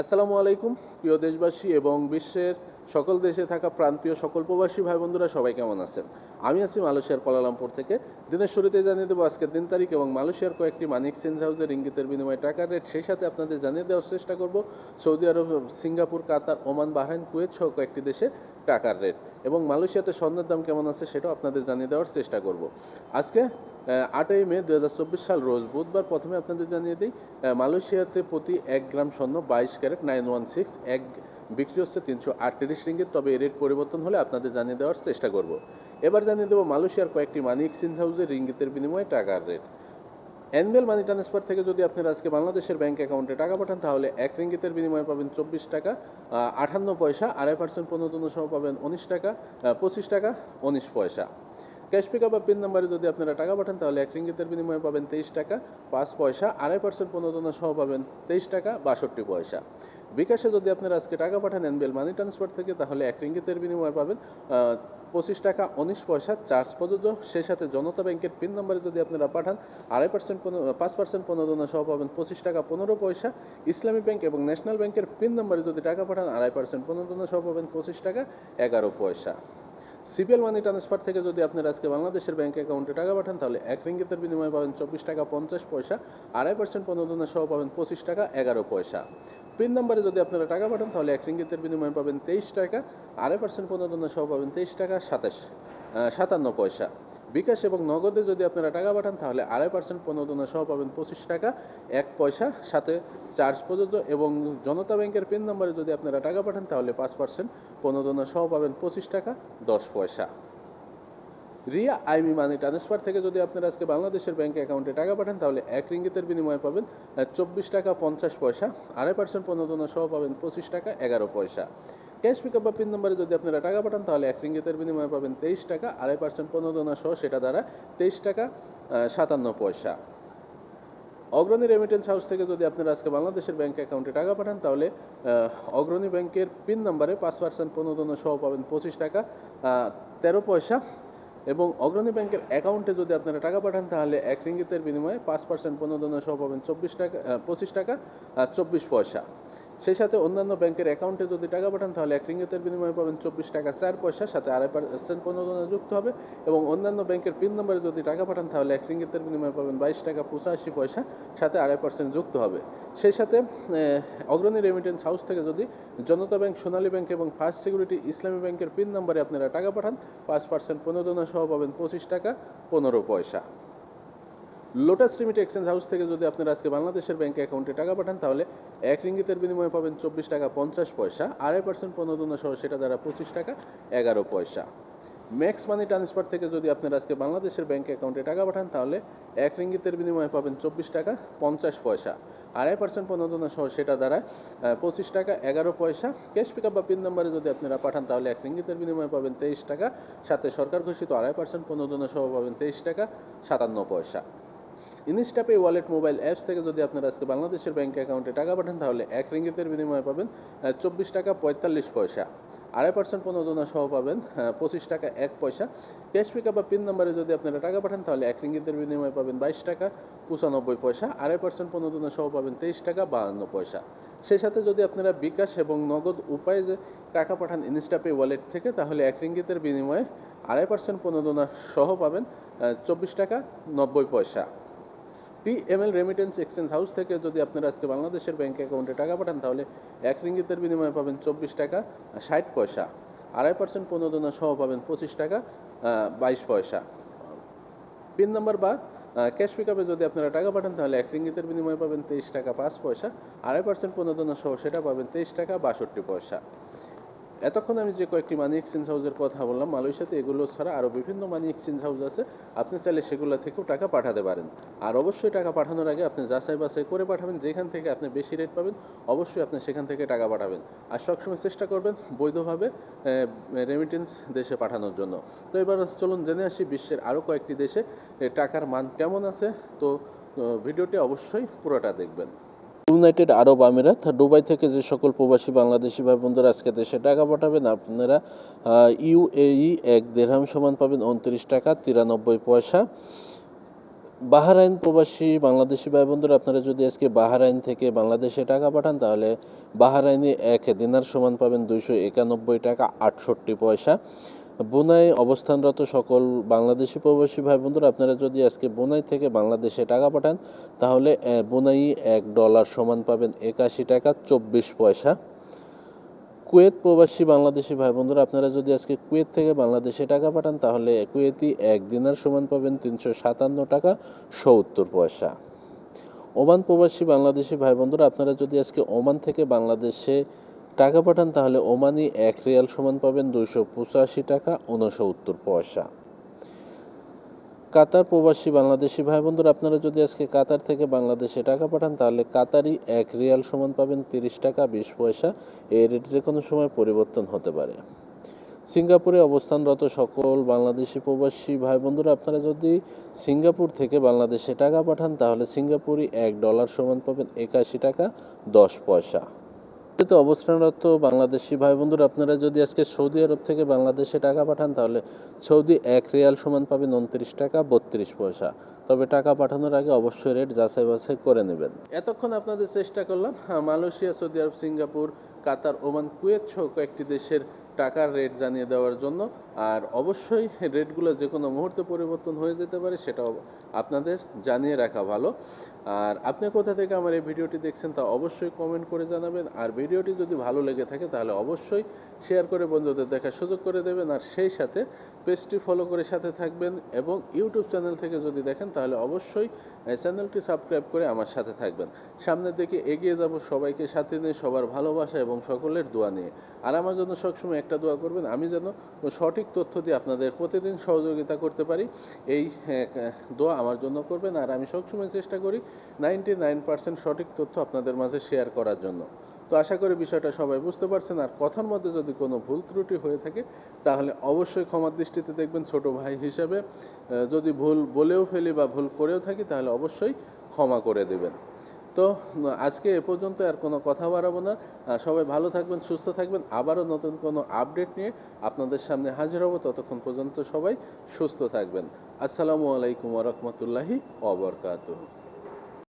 আসসালামু আলাইকুম, প্রিয় দেশবাসী এবং বিশ্বের সকল দেশে থাকা প্রান্তীয় সকল প্রবাসী ভাই বন্ধুরা, সবাই কেমন আছেন? আমি আছি মালয়েশিয়ার কোলালামপুর থেকে। দিনের শুরুতে জানিয়ে দেবো, আজকের দিন তারিখ এবং মালয়েশিয়ার কয়েকটি মানি এক্সচেঞ্জ হাউসের ইঙ্গিতের বিনিময়ে টাকার রেট, সেই সাথে আপনাদের জানিয়ে দেওয়ার চেষ্টা করব, Saudi Arab, Singapore, Qatar, Oman, Bahrain, Kuwait সহ কয়েকটি দেশে টাকার রেট। এবং মালয়েশিয়াতে স্বর্ণের দাম কেমন আছে সেটাও আপনাদের জানিয়ে দেওয়ার চেষ্টা করব। আজকে আটই মে দু হাজার চব্বিশ সাল, রোজ বুধবার প্রথমে আপনাদের জানিয়ে দিই মালয়েশিয়াতে প্রতি এক গ্রাম স্বর্ণ বাইশ ক্যারেট নাইন ওয়ান সিক্স, এক বিক্রি হচ্ছে তিনশো আটত্রিশ রিঙ্গিত। তবে রেট পরিবর্তন হলে আপনাদের জানিয়ে দেওয়ার চেষ্টা করব। এবার জানিয়ে দেবো মালয়েশিয়ার কয়েকটি মানি এক্সচেঞ্জ হাউসের রিঙ্গিতের বিনিময়ে টাকার রেট। অ্যানুয়াল মানি ট্রান্সফার থেকে যদি আপনারা আজকে বাংলাদেশের ব্যাংক অ্যাকাউন্টে টাকা পাঠান তাহলে এক রিঙ্গিতের বিনিময়ে পাবেন চব্বিশ টাকা আহ, আটান্ন পয়সা আড়াই পার্সেন্ট প্রণোদন সহ পাবেন উনিশ টাকা পঁচিশ টাকা উনিশ পয়সা। ক্যাশ পিক বা পিন নাম্বারে যদি আপনারা টাকা পাঠান তাহলে এক রিঙ্গিতের বিনিময়ে পাবেন তেইশ টাকা পাঁচ পয়সা আড়াই পার্সেন্ট প্রণোদনা সহ পাবেন তেইশ টাকা বাষট্টি পয়সা। বিকাশে যদি আপনারা আজকে টাকা পাঠান এনবিএল মানি ট্রান্সফার থেকে তাহলে এক রিঙ্গিতের বিনিময়ে পাবেন পঁচিশ টাকা, উনিশ পয়সা, চার্জ প্রযোজ্য। সেই সাথে জনতা ব্যাংকের পিন নম্বরে যদি আপনারা পাঠান, আড়াই পার্সেন্ট পাঁচ পার্সেন্ট পনেরো প্রণোদনা সহ পাবেন পঁচিশ টাকা, পনেরো পয়সা। ইসলামী ব্যাংক এবং ন্যাশনাল ব্যাংকের পিন নাম্বারে যদি টাকা পাঠান, আড়াই পার্সেন্ট পনেরো প্রণোদনা সহ পাবেন পঁচিশ টাকা, এগারো পয়সা। সিপিএল মানি ট্রান্সফার থেকে যদি আপনারা আজকে বাংলাদেশের ব্যাঙ্ক অ্যাকাউন্টে টাকা পাঠান, তাহলে এক রিঙ্গিতের বিনিময়ে পাবেন চব্বিশ টাকা পঞ্চাশ পয়সা, আড়াই পার্সেন্ট প্রণোদনা সহ পাবেন পঁচিশ টাকা এগারো পয়সা। পিন নম্বরে যদি আপনারা টাকা পাঠান, তাহলে এক রিঙ্গিতের বিনিময়ে পাবেন তেইশ টাকা, আড়াই পার্সেন্ট প্রণোদনা সহ পাবেন তেইশ টাকা সাতাশ। সাতান্ন পয়সা। বিকাশ এবং নগদে যদি আপনারা টাকা পাঠান, তাহলে আড়াই পার্সেন্ট প্রণোদনা সহ পাবেন পঁচিশ টাকা, এক পয়সা, সাথে চার্জ প্রযোজ্য এবং জনতা ব্যাংকের পিন নম্বরে যদি আপনারা টাকা পাঠান, তাহলে পাঁচ পার্সেন্ট প্রণোদনা সহ পাবেন পঁচিশ টাকা, দশ পয়সা। রিয়া আইমি মানি ট্রান্সফার থেকে যদি আপনারা আজকে বাংলাদেশের ব্যাংক অ্যাকাউন্টে টাকা পাঠান, তাহলে এক রিঙ্গিতের বিনিময়ে পাবেন চব্বিশ টাকা পঞ্চাশ পয়সা, আড়াই পার্সেন্ট প্রণোদনা সহ পাবেন পঁচিশ টাকা এগারো পয়সা। ক্যাশ পিকআপ বা পিন নম্বরে যদি আপনারা টাকা পাঠান, তাহলে এক রিঙ্গিতের বিনিময়ে পাবেন তেইশ টাকা, আড়াই পার্সেন্ট প্রণোদনা সহ সেটা দ্বারা তেইশ টাকা সাতান্ন পয়সা। অগ্রণী রেমিটেন্স হাউস থেকে যদি আপনারা আজকে বাংলাদেশের ব্যাংক অ্যাকাউন্টে টাকা পাঠান, তাহলে অগ্রণী ব্যাংকের পিন নাম্বারে পাঁচ পার্সেন্ট প্রণোদনা সহ পাবেন পঁচিশ টাকা তেরো পয়সা। এবং অগ্রণী ব্যাংকের অ্যাকাউন্টে যদি আপনারা টাকা পাঠান, তাহলে এক রিঙ্গিতের বিনিময়ে পাঁচ পার্সেন্ট প্রণোদনা সহ পাবেন চব্বিশ টাকা পঁচিশ টাকা আর চব্বিশ পয়সা। সেই সাথে অন্যান্য ব্যাংকের অ্যাকাউন্টে যদি টাকা পাঠান, তাহলে এক রিঙ্গিতের বিনিময়ে পাবেন চব্বিশ টাকা চার পয়সা, সাথে আড়াই পার্সেন্ট প্রণোদনা যুক্ত হবে। এবং অন্যান্য ব্যাংকের পিন নম্বরে যদি টাকা পাঠান, তাহলে এক রিঙ্গিতের বিনিময়ে পাবেন বাইশ টাকা পঁচাশি পয়সা, সাথে আড়াই পার্সেন্ট যুক্ত হবে। সেই সাথে অগ্রণী রেমিটেন্স হাউস থেকে যদি জনতা ব্যাংক, সোনালী ব্যাংক এবং ফার্স্ট সিকিউরিটি ইসলামী ব্যাংকের পিন নম্বরে আপনারা টাকা পাঠান, পাঁচ পার্সেন্ট প্রণোদনা সহ পাবেন পঁচিশ টাকা পনেরো পয়সা। লোটাস লিমিট এক্সচেঞ্জ হাউস থেকে যদি আপনারা আজকে বাংলাদেশের ব্যাংক অ্যাকাউন্টে টাকা পাঠান, তাহলে এক রিঙ্গিতের বিনিময়ে পাবেন চব্বিশ টাকা পঞ্চাশ পয়সা, আড়াই পার্সেন্ট প্রণোদনা সহ সেটা দ্বারা পঁচিশ টাকা এগারো পয়সা। ম্যাক্স মানি ট্রান্সফার থেকে যদি আপনারা আজকে বাংলাদেশের ব্যাংক অ্যাকাউন্টে টাকা পাঠান, তাহলে এক রিঙ্গিতের বিনিময়ে পাবেন চব্বিশ টাকা পঞ্চাশ পয়সা, আড়াই পার্সেন্ট প্রণোদনা সহ সেটা দ্বারা পঁচিশ টাকা এগারো পয়সা। ক্যাশ পিকআপ বা পিন নাম্বারে যদি আপনারা পাঠান, তাহলে এক রিঙ্গিতের বিনিময়ে পাবেন তেইশ টাকা, সাথে সরকার ঘোষিত আড়াই পার্সেন্ট প্রণোদনা সহ পাবেন তেইশ টাকা সাতান্ন পয়সা। ইনস্টাপে ওয়ালেট মোবাইল অ্যাপস থেকে যদি আপনারা আজকে বাংলাদেশের ব্যাংক অ্যাকাউন্টে টাকা পাঠান, তাহলে এক রিঙ্গিতের বিনিময়ে পাবেন চব্বিশ টাকা পঁয়তাল্লিশ পয়সা। আড়াই পার্সেন্ট প্রণোদনা সহ পাবেন পঁচিশ টাকা এক পয়সা। ক্যাশ পিকআপ বা পিন নাম্বারে যদি আপনারা টাকা পাঠান, তাহলে এক রিঙ্গিতের বিনিময়ে পাবেন বাইশ টাকা পঁচানব্বই পয়সা। আড়াই পার্সেন্ট প্রণোদনা সহ পাবেন তেইশ টাকা বাহান্ন পয়সা। সেই সাথে যদি আপনারা বিকাশ এবং নগদ উপায়ে যে টাকা পাঠান ইনস্টাপে ওয়ালেট থেকে, তাহলে এক রিঙ্গিতের বিনিময়ে আড়াই পার্সেন্ট প্রণোদনা সহ পাবেন চব্বিশ টাকা নব্বই পয়সা। টিএমএল রেমিটেন্স এক্সচেঞ্জ হাউস থেকে যদি আপনারা আজকে বাংলাদেশের ব্যাঙ্ক অ্যাকাউন্টে টাকা পাঠান, তাহলে এক রিঙ্গিতের বিনিময়ে পাবেন চব্বিশ টাকা, ষাট পয়সা। আড়াই পার্সেন্ট প্রণোদনা সহ পাবেন পঁচিশ টাকা বাইশ পয়সা। পিন নাম্বার বা ক্যাশ পিকআপে যদি আপনারা টাকা পাঠান, তাহলে এক রিঙ্গিতের বিনিময়ে পাবেন তেইশ টাকা, পাঁচ পয়সা। আড়াই পার্সেন্ট প্রণোদনা সহ সেটা পাবেন তেইশ টাকা, বাষট্টি পয়সা। এতক্ষণ আমি যে কয়েকটি মানি এক্সচেঞ্জ হাউসের কথা বললাম, মালয়েশিয়াতে এগুলো ছাড়া আরও বিভিন্ন মানি এক্সচেঞ্জ হাউস আছে। আপনি চাইলে সেগুলো থেকেও টাকা পাঠাতে পারেন। আর অবশ্যই টাকা পাঠানোর আগে আপনি যাচাই বাছাই করে পাঠাবেন। যেখান থেকে আপনি বেশি রেট পাবেন, অবশ্যই আপনি সেখান থেকে টাকা পাঠাবেন। আর সবসময় চেষ্টা করবেন বৈধভাবে রেমিটেন্স দেশে পাঠানোর জন্য। তো এবার চলুন জেনে আসি বিশ্বের আরও কয়েকটি দেশে টাকার মান কেমন আছে। তো ভিডিওটি অবশ্যই পুরোটা দেখবেন। ইউনাইটেড আরব আমিরাত, দুবাই থেকে যে সকল প্রবাসী বাংলাদেশি ভাই বন্ধুরা আজকে দেশে টাকা পাঠাবেন, আপনারা ইউএই এক দেড়হাম সমান পাবেন উনত্রিশ টাকা তিরানব্বই পয়সা। বাহারাইন প্রবাসী বাংলাদেশি ভাই বন্ধুরা আপনারা যদি আজকে বাহারাইন থেকে বাংলাদেশে টাকা পাঠান, তাহলে বাহারাইনে এক দিনার সমান পাবেন দুইশো একানব্বই টাকা আটষট্টি পয়সা। বোনাই অবস্থানরত সকল বাংলাদেশি প্রবাসী ভাই বন্ধুরা আপনারা যদি আজকে বোনাই থেকে বাংলাদেশে টাকা পাঠান, তাহলে বোনাই এক ডলার সমান পাবেন একাশি টাকা চব্বিশ পয়সা। কুয়েত প্রবাসী বাংলাদেশি ভাই বন্ধুরা আপনারা যদি আজকে কুয়েত থেকে বাংলাদেশে টাকা পাঠান, তাহলে কুয়েতি এক দিনার সমান পাবেন তিনশো সাতান্ন টাকা সত্তর পয়সা। ওমান প্রবাসী বাংলাদেশি ভাই বন্ধুরা আপনারা যদি আজকে ওমান থেকে বাংলাদেশে টাকা পাঠান তাহলে ওমানি এক রিয়াল সমান পাবেন দুইশো পঁচাশি টাকা উনসত্তর পয়সা। কাতার প্রবাসী বাংলাদেশি ভাই বন্ধুরা, আপনারা যদি আজকে কাতার থেকে বাংলাদেশে টাকা পাঠান, তাহলে কাতারি এক রিয়াল সমান পাবেন তিরিশ টাকা বিশ পয়সা। এই রেট যে কোনো সময় পরিবর্তন হতে পারে। সিঙ্গাপুরে অবস্থানরত সকল বাংলাদেশি প্রবাসী ভাই বন্ধুরা, আপনারা যদি সিঙ্গাপুর থেকে বাংলাদেশে টাকা পাঠান, তাহলে সিঙ্গাপুরি এক ডলার সমান পাবেন একাশি টাকা দশ পয়সা। তো অবস্থানরত বাংলাদেশি ভাই বন্ধুরা আপনারা যদি আজকে সৌদি আরব থেকে বাংলাদেশে টাকা পাঠান, তাহলে সৌদি এক রিয়াল সমান পাবেন উনত্রিশ টাকা বত্রিশ পয়সা। তবে টাকা পাঠানোর আগে অবশ্যই রেট যাচাই বাছাই করে নেবেন। এতক্ষণ আপনাদের চেষ্টা করলাম Malaysia, Saudi Arab, Singapore, Qatar, Oman, Kuwait সহ কয়েকটি দেশের টাকার রেট জানিয়ে দেওয়ার জন্য। আর অবশ্যই রেটগুলো যে কোনো মুহূর্তে পরিবর্তন হয়ে যেতে পারে, সেটাও আপনাদের জানিয়ে রাখা ভালো। আর আপনি কোথা থেকে আমার এই ভিডিওটি দেখছেন তা অবশ্যই কমেন্ট করে জানাবেন। আর ভিডিওটি যদি ভালো লেগে থাকে, তাহলে অবশ্যই শেয়ার করে বন্ধুদের দেখার সুযোগ করে দেবেন। আর সেই সাথে পেজটি ফলো করে সাথে থাকবেন এবং ইউটিউব চ্যানেল থেকে যদি দেখেন, তাহলে অবশ্যই চ্যানেলটি সাবস্ক্রাইব করে আমার সাথে থাকবেন। সামনের দিকে এগিয়ে যাব সবাইকে সাথে নিয়ে, সবার ভালোবাসা এবং সকলের দোয়া নিয়ে। আর আমার জন্য সবসময় একটা দোয়া করবেন। আমি যেন সঠিক তথ্য দিয়ে আপনাদের প্রতিদিন সহযোগিতা করতে পারি। এই আহ, দোয়া আমার জন্য করবেন আর আমি সবসময় চেষ্টা করি নাইনটি নাইন পার্সেন্ট সঠিক তথ্য আপনাদের মাঝে শেয়ার করার জন্য। তো আশা করি বিষয়টা সবাই বুঝতে পারছেন। আর কথার মধ্যে যদি কোনো ভুল ত্রুটি হয়ে থাকে তাহলে অবশ্যই ক্ষমার দৃষ্টিতে দেখবেন ছোট ভাই হিসেবে। যদি ভুল বলেও ফেলি বা ভুল করেও থাকি তাহলে অবশ্যই ক্ষমা করে দেবেন। তো, আজকে এ পর্যন্ত আর কোনো কথা বাড়াবো না। সবাই ভালো থাকবেন, সুস্থ থাকবেন। আবারও নতুন কোনো আপডেট নিয়ে আপনাদের সামনে হাজির হব। ততক্ষণ পর্যন্ত সবাই সুস্থ থাকবেন। আসসালামু আলাইকুম রহমতুল্লাহি অবরকাতুহ